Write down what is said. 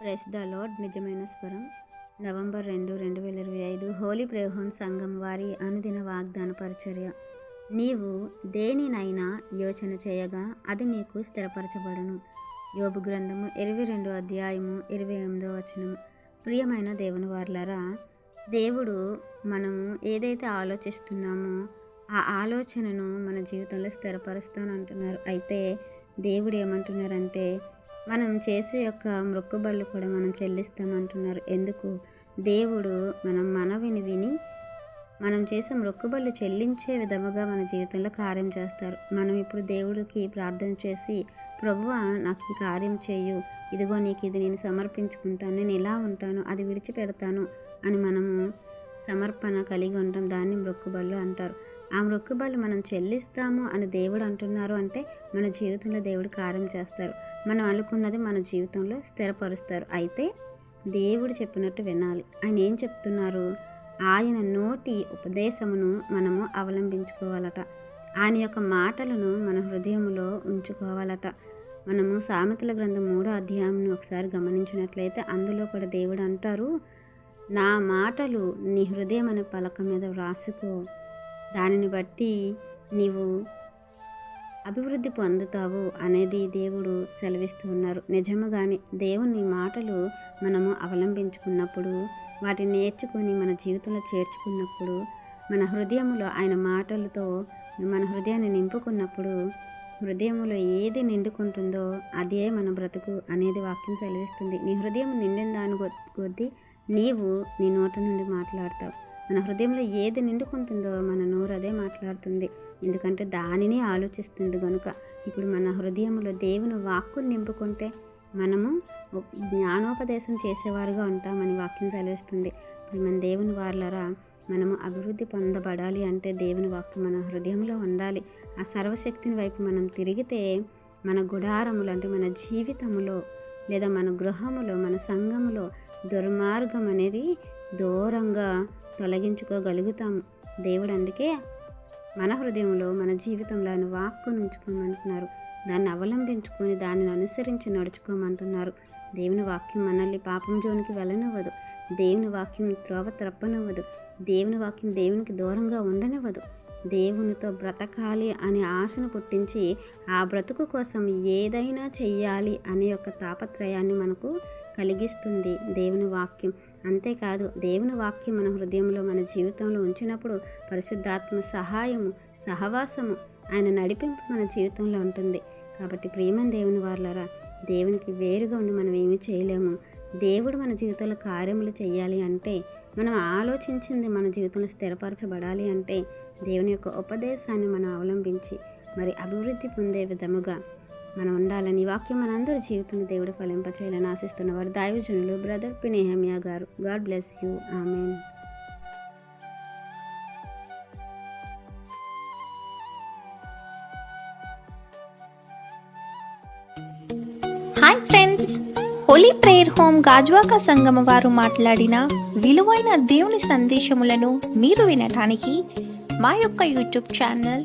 Press the lord. నిజమైన స్వరం. November రెండు రెండు వేల ఇరవై ఐదు హోలీ ప్రేహోన్ సంఘం వారి అనుదిన వాగ్దాన పరిచర్య. నీవు దేనినైనా యోచన చేయగా అది నీకు స్థిరపరచబడును. యోబు గ్రంథము ఇరవై రెండో అధ్యాయము ఇరవై ఎనిమిదో వచనం ప్రియమైన దేవుని వార్లరా దేవుడు మనము ఏదైతే ఆలోచిస్తున్నామో ఆ ఆలోచనను మన జీవితంలో స్థిరపరుస్తానంటున్నారు. అయితే దేవుడు ఏమంటున్నారంటే మనం చేసే యొక్క మృక్కుబళ్ళు కూడా మనం చెల్లిస్తామంటున్నారు. ఎందుకు? దేవుడు మనం మనవిని విని మనం చేసే మొక్కుబళ్ళు చెల్లించే విధముగా మన జీవితంలో కార్యం చేస్తారు. మనం ఇప్పుడు దేవుడికి ప్రార్థన చేసి ప్రభువా నాకు ఈ కార్యం చేయు. ఇదిగో నీకు ఇది నేను సమర్పించుకుంటాను. నేను ఇలా ఉంటాను. అది విడిచిపెడతాను అని మనము సమర్పణ కలిగి ఉంటాం దాన్ని మొక్కుబళ్ళు అంటారు. ఆ మొక్కుబళ్ళు మనం చెల్లిస్తాము అని దేవుడు అంటున్నారు అంటే మన జీవితంలో దేవుడు కార్యం చేస్తారు. మనం అనుకున్నది మన జీవితంలో స్థిరపరుస్తారు. అయితే దేవుడు చెప్పినట్టు వినాలి. ఆయన ఏం చెప్తున్నారు? ఆయన నోటి ఉపదేశమును మనము అవలంబించుకోవాలట. ఆయన యొక్క మాటలను మన హృదయంలో ఉంచుకోవాలట. మనము సామెతల గ్రంథం మూడో అధ్యాయంను ఒకసారి గమనించినట్లయితే అందులో కూడా దేవుడు అంటారు నా మాటలు నీ హృదయం అనే పలక మీద వ్రాసుకో. దానిని బట్టి నీవు అభివృద్ధి పొందుతావు అనేది దేవుడు సెలవిస్తూ ఉన్నారు. నిజముగానే దేవుని మాటలు మనము అవలంబించుకున్నప్పుడు వాటిని నేర్చుకొని మన జీవితంలో చేర్చుకున్నప్పుడు మన హృదయములో ఆయన మాటలతో మన హృదయాన్ని నింపుకున్నప్పుడు హృదయంలో ఏది నిండుకుంటుందో అదే మన బ్రతుకు అనేది వాక్యం సెలవిస్తుంది. నీ హృదయం నిండిన దాని కొద్దీ నీవు నీ నోట నుండి మాట్లాడతావు. మన హృదయంలో ఏది నిండుకుంటుందో మన నోరు అదే మాట్లాడుతుంది. ఎందుకంటే దానిని ఆలోచిస్తుంది కనుక ఇప్పుడు మన హృదయంలో దేవుని వాక్కును నింపుకుంటే మనము జ్ఞానోపదేశం చేసేవారుగా ఉంటామని వాక్యం సెలవిస్తుంది. ఇప్పుడు మన దేవుని వార్లరా మనము అభివృద్ధి పొందబడాలి అంటే దేవుని వాక్కు మన హృదయంలో ఉండాలి. ఆ సర్వశక్తిని వైపు మనం తిరిగితే మన గుడారములు అంటే మన జీవితములో లేదా మన గృహములో మన సంఘములో దుర్మార్గం అనేది దూరంగా తొలగించుకోగలుగుతాము. దేవుడు అందుకే మన హృదయంలో మన జీవితంలో ఆయన వాక్కును ఉంచుకోమంటున్నారు. దాన్ని అవలంబించుకొని దానిని అనుసరించి నడుచుకోమంటున్నారు. దేవుని వాక్యం మనల్ని పాపం జోనికి వెళ్ళనివ్వదు. దేవుని వాక్యం త్రోవ త్రప్పనివ్వదు. దేవుని వాక్యం దేవునికి దూరంగా ఉండనివ్వదు. దేవునితో బ్రతకాలి అనే ఆశను పుట్టించి ఆ బ్రతుకు కోసం ఏదైనా చెయ్యాలి అనే యొక్క తాపత్రయాన్ని మనకు కలిగిస్తుంది దేవుని వాక్యం. అంతేకాదు దేవుని వాక్యం మన హృదయంలో మన జీవితంలో ఉంచినప్పుడు పరిశుద్ధాత్మ సహాయము సహవాసము ఆయన నడిపింపు మన జీవితంలో ఉంటుంది. కాబట్టి ప్రేమ దేవుని వారులరా దేవునికి వేరుగా ఉండి మనం ఏమీ చేయలేము. దేవుడు మన జీవితంలో కార్యములు చేయాలి అంటే మనం ఆలోచించింది మన జీవితంలో స్థిరపరచబడాలి అంటే దేవుని యొక్క ఉపదేశాన్ని మనం అవలంబించి మరి అభివృద్ధి పొందే విధముగా మనం ఉండాలని వాక్యం మనందరి జీవితంలో దేవుడు ఫలింపచేయాలని ఆశిస్తున్న వారు దైవజనులు బ్రదర్ పినేహమియా గారు. God bless you. Amen. Hi friends holy prayer home Gajuwaka సంగమ వారు మాట్లాడిన విలువైన దేవుని సందేశములను మీరు వినటానికి మా యొక్క యూట్యూబ్ ఛానల్